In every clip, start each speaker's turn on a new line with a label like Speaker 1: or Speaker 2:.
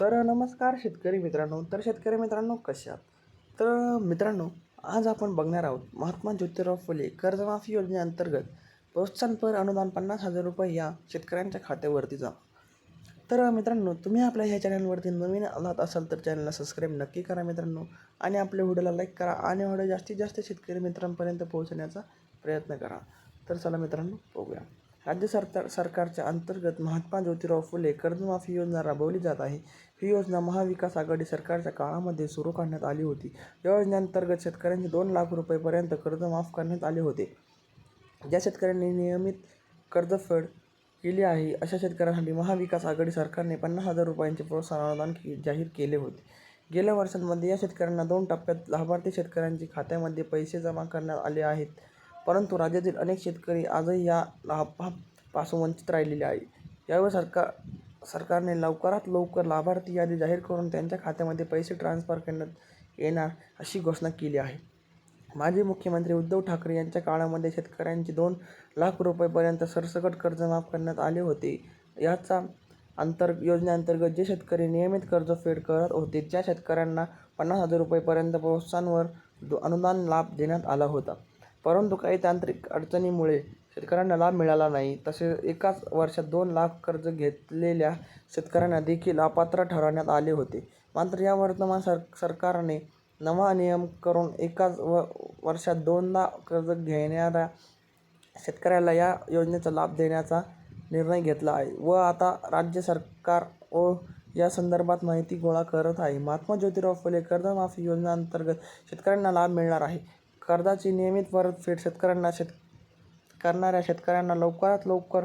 Speaker 1: तर नमस्कार शेतकरी मित्रांनो. तर शेतकरी मित्रांनो कशा तर मित्रांनो आज आपण बघणार आहोत महात्मा ज्योतिराव फुले कर्जमाफी योजनेअंतर्गत प्रोत्साहनपर अनुदान पन्नास हजार रुपये या शेतकऱ्यांच्या खात्यावरती जा तर मित्रांनो तुम्ही आपल्या ह्या चॅनलवरती नवीन आलात असाल तर चॅनलला सबस्क्राईब नक्की करा मित्रांनो आणि आपल्या व्हिडिओला लाईक करा आणि व्हिडिओ जास्तीत जास्त शेतकरी मित्रांपर्यंत पोहोचण्याचा प्रयत्न करा. तर चला मित्रांनो बघूया. राज्य सरकार सरकारच्या अंतर्गत महात्मा ज्योतिराव फुले कर्जमाफी योजना राबवली जात आहे. ही योजना महाविकास आघाडी सरकारच्या काळामध्ये सुरू करण्यात आली होती. या योजनेअंतर्गत शेतकऱ्यांचे दोन लाख रुपयेपर्यंत कर्ज माफ करण्यात आले होते. ज्या शेतकऱ्यांनी नियमित कर्जफेड केली आहे अशा शेतकऱ्यांसाठी महाविकास आघाडी सरकारने पन्नास हजार रुपयांचे प्रोत्साहन अनुदान के जाहीर केले होते. गेल्या वर्षांमध्ये या शेतकऱ्यांना दोन टप्प्यात लाभार्थी शेतकऱ्यांच्या खात्यामध्ये पैसे जमा करण्यात आले आहेत. परंतु राज्यातील अनेक शेतकरी आजही या लाभापासून वंचित राहिलेले आहे यावेळी सरकार सरकारने लवकरात लवकर लाभार्थी यादी जाहीर करून त्यांच्या खात्यामध्ये पैसे ट्रान्स्फर करण्यात येणार अशी घोषणा केली आहे. माजी मुख्यमंत्री उद्धव ठाकरे यांच्या काळामध्ये शेतकऱ्यांचे दोन लाख रुपयेपर्यंत सरसकट कर्ज माफ करण्यात आले होते. याचा अंतर योजनेअंतर्गत जे शेतकरी नियमित कर्ज फेड करत होते त्या शेतकऱ्यांना पन्नास हजार रुपयेपर्यंत प्रोत्साहनवर अनुदान लाभ देण्यात आला होता. परंतु काही तांत्रिक अडचणीमुळे शेतकऱ्यांना लाभ मिळाला नाही. तसेच एकाच वर्षात दोन लाख कर्ज घेतलेल्या शेतकऱ्यांना देखील अपात्र ठरवण्यात आले होते. मात्र या वर्तमान सर सरकारने नवा नियम करून एकाच व वर्षात दोनदा कर्ज घेणाऱ्या शेतकऱ्याला या योजनेचा लाभ देण्याचा निर्णय घेतला आहे. व आता राज्य सरकार व या संदर्भात माहिती गोळा करत आहे. महात्मा ज्योतिराव फुले कर्जमाफी योजनेअंतर्गत शेतकऱ्यांना लाभ मिळणार आहे. कर्जाची नियमित परतफेड शेतकऱ्यांना शेत करणाऱ्या शेतकऱ्यांना लवकरात लवकर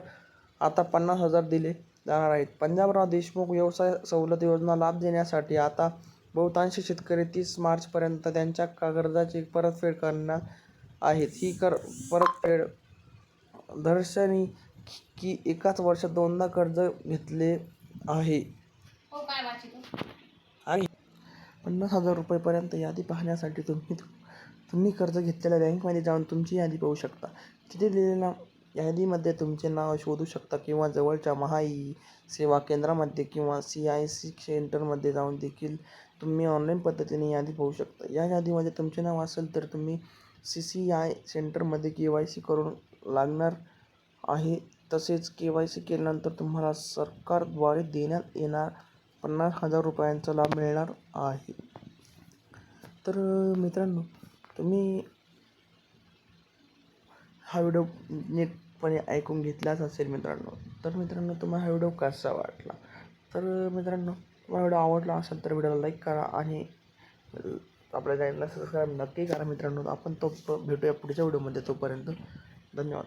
Speaker 1: आता पन्नास हजार दिले जाणार आहेत. पंजाबराव देशमुख व्यवसाय सवलत योजना लाभ देण्यासाठी आता बहुतांश शेतकरी तीस मार्चपर्यंत त्यांच्या कर्जाची परतफेड करणार आहेत. ही कर परतफेड दर्शनी की एकाच वर्षात दोनदा कर्ज घेतले आहे.
Speaker 2: हो
Speaker 1: आणि पन्नास हजार रुपयेपर्यंत यादी पाहण्यासाठी तुम्ही तुम्ही कर्ज घेतलेल्या बँकमध्ये जाऊन तुमची यादी पाहू शकता. तिथे दिलेल्या यादीमध्ये तुमचे नाव शोधू शकता किंवा जवळच्या महाई सेवा केंद्रामध्ये किंवा सी आय सी सेंटरमध्ये जाऊन देखील तुम्ही ऑनलाईन पद्धतीने यादी पाहू शकता. या यादीमध्ये तुमचे नाव असेल तर तुम्ही सी सी आय सेंटरमध्ये के वाय सी करून लागणार आहे. तसेच के वाय सी केल्यानंतर तुम्हाला सरकारद्वारे देण्यात येणार पन्नास हजार रुपयांचा लाभ मिळणार आहे. तर मित्रांनो तुम्ही हा व्हिडिओ नीटपणे ऐकून घेतलाच असेल मित्रांनो. तर मित्रांनो तुम्हाला हा व्हिडिओ कसा वाटला? तर मित्रांनो तुम्हाला व्हिडिओ आवडला असेल तर व्हिडिओला लाईक करा आणि आपल्या चॅनलला सबस्क्राईब नक्की करा मित्रांनो. आपण तो भेटूया पुढच्या व्हिडिओमध्ये तोपर्यंत. धन्यवाद.